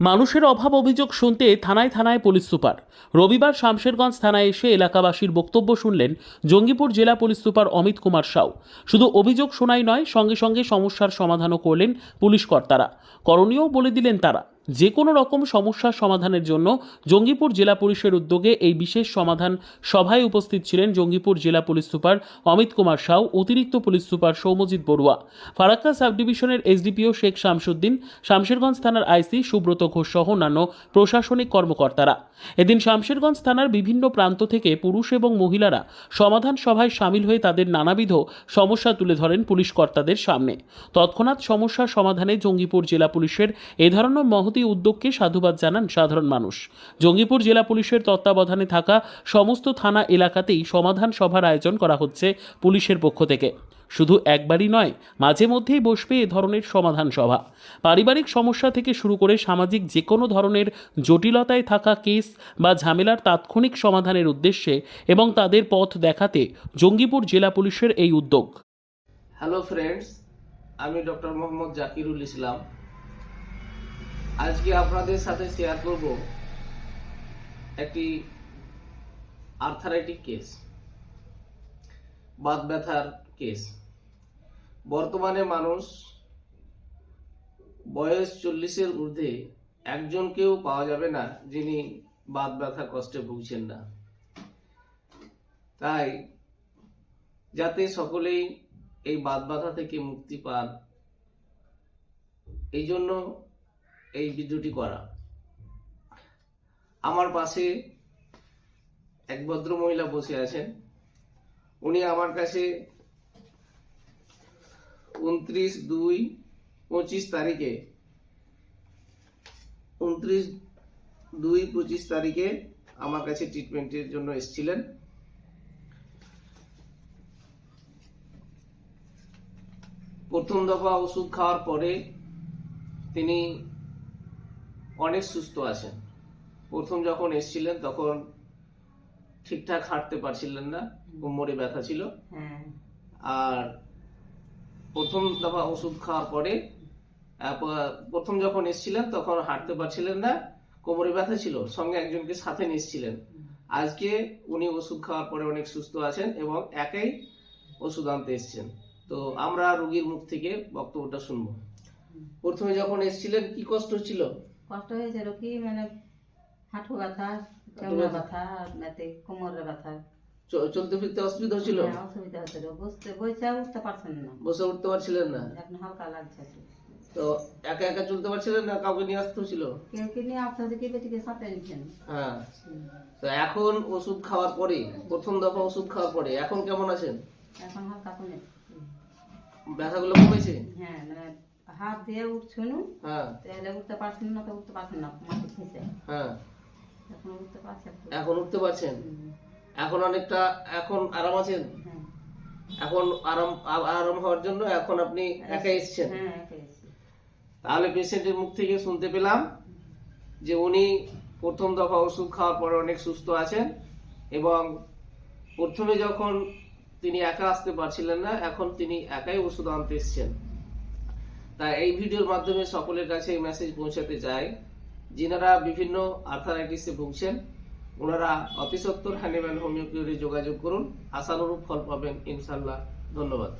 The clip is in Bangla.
মানুষের অভাব অভিযোগ শুনতে থানায় থানায় পুলিশ সুপার। রবিবার শামশেরগঞ্জ থানায় এসে এলাকাবাসীর বক্তব্য শুনলেন জঙ্গিপুর জেলা পুলিশ সুপার অমিত কুমার সাউ। শুধু অভিযোগ শোনাই নয়, সঙ্গে সঙ্গে সমস্যার সমাধানও করলেন পুলিশ কর্তারা। করণীয়ও বলে দিলেন তারা। যে কোনো রকম সমস্যার সমাধানের জন্য জঙ্গিপুর জেলা পুলিশের উদ্যোগে এই বিশেষ সমাধান সভায় উপস্থিত ছিলেন জঙ্গিপুর জেলা পুলিশ সুপার অমিত কুমার সাউ, অতিরিক্ত police super Soumajit Barua, Farakka sub ডিভিশনের এসডিপিও শেখ শামসুদ্দিন, শামশেরগঞ্জ থানার আইসি সুব্রত ঘোষ সহ অন্যান্য প্রশাসনিক কর্মকর্তারা। এদিন শামশেরগঞ্জ থানার বিভিন্ন প্রান্ত থেকে পুরুষ এবং মহিলারা সমাধান সভায় সামিল হয়ে তাদের নানাবিধ সমস্যা তুলে ধরেন পুলিশ কর্তাদের সামনে। তৎক্ষণাৎ সমস্যা সমাধানে জঙ্গিপুর জেলা পুলিশের এ ধরনের মহতি উদ্যোগকে সাধুবাদ জানান সাধারণ মানুষ। জঙ্গিপুর জেলা পুলিশের তত্ত্বাবধানে থাকা সমস্ত থানা এলাকাতেই সমাধান সভার আয়োজন করা হচ্ছে পুলিশের পক্ষ থেকে। শুধু একবারই নয়, মাঝে মধ্যেই বসবে এ ধরনের সমাধান সভা। পারিবারিক সমস্যা থেকে শুরু করে সামাজিক যে কোনো ধরনের জটিলতায় থাকা কেস বা ঝামেলার তাৎক্ষণিক সমাধানের উদ্দেশ্যে এবং তাদের পথ দেখাতে জঙ্গিপুর জেলা পুলিশের এই উদ্যোগ। হ্যালো ফ্রেন্ডস আমি ডক্টর মোহাম্মদ জাকিরুল ইসলাম। আজকে আপনাদের সাথে শেয়ার করব একটি আর্থারাইটিক কেস বাত ব্যথার কেস বর্তমানে মানুষ বয়স চল্লিশের ঊর্ধ্বে একজনকেও পাওয়া যাবে না যিনি বাত ব্যথা কষ্টে ভুগছেন না। তাই যাতে সকলেই এই বাদ ব্যথা থেকে মুক্তি পান এই জন্য এই ভিডিওটি করা। আমার পাশে এক ভদ্র মহিলা বসে আছেন। উনি আমার কাছে উনত্রিশ দুই পঁচিশ তারিখে, উনত্রিশ দুই পঁচিশ তারিখে আমার কাছে ট্রিটমেন্টের জন্য এসেছিলেন। প্রথম দফা ওষুধ খাওয়ার পরে তিনি অনেক সুস্থ আছেন। প্রথম যখন এসেছিলেন তখন ঠিকঠাক হাঁটতে পারছিলেন না কোমরে ব্যথা ছিল। আর প্রথম দফা ওষুধ খাওয়ার পরে প্রথম যখন এসছিলেন তখন হাঁটতে পারছিলেন না কোমরে ব্যথা ছিল। সঙ্গে একজনকে সাথে নিয়েছিলেন আজকে উনি ওষুধ খাওয়ার পরে অনেক সুস্থ আছেন এবং একাই ওষুধ আনতে এসেছেন। তো আমরা রোগীর মুখ থেকে বক্তব্যটা শুনব। প্রথমে যখন এসছিলেন কি কষ্ট ছিল? কষ্ট হয়েছিল কি? মানে হাঁটু ব্যথা কেমন ব্যথা। এতে কোমরের ব্যথা। চলতে ফিরতে অসুবিধা হচ্ছিল? হ্যাঁ, অসুবিধা হচ্ছিল। বসতে বসে উঠতে পারছেন না। বসে উঠতে পারছিলেন না? এখন হালকা লাগছে তো একা একা চলতে পারছিলেন না? কাউকে নিয়ে আসতে ছিল কেউ কি নিয়ে আসতে হচ্ছে কি? বেটিকে সাথে নিচ্ছেন হ্যাঁ। তো এখন ওষুধ খাওয়ার পরে প্রথম দফা ওষুধ খাওয়ার পরে এখন কেমন আছেন? এখন হালকা কমে। ব্যথাগুলো কমেছে? হ্যাঁ মানে হাত দিয়ে উঠছেন হ্যাঁ। তাহলে উঠতে পারছেন না তো উঠতে পারছেন না মাটি খেয়েছে হ্যাঁ। এখন উঠতে পারছেন এখন উঠতে পারছেন? এখন অনেকটা এখন আরাম আছেন? হ্যাঁ। এখন আরাম আরাম হওয়ার জন্য এখন আপনি একা এসছেন। হ্যাঁ তাহলে পেশেন্টের মুখ থেকে শুনতে পেলাম যে উনি প্রথম দফা ওষুধ খাওয়ার পরে অনেক সুস্থ আছেন এবং প্রথমে যখন তিনি একা আসতে পারছিলেন না এখন তিনি একাই ওষুধ আনতে এসছেন। তা এই ভিডিওর মাধ্যমে সকলের কাছে এই মেসেজ পৌঁছাতে চাই। যিনারা বিভিন্ন আর্থারাইটিসে ভুগছেন, ওনারা অতিসত্তর হ্যানিম্যান হোমিওপ্যাথি যোগাযোগ করুন। আশানুরূপ ফল পাবেন ইনশাল্লাহ ধন্যবাদ।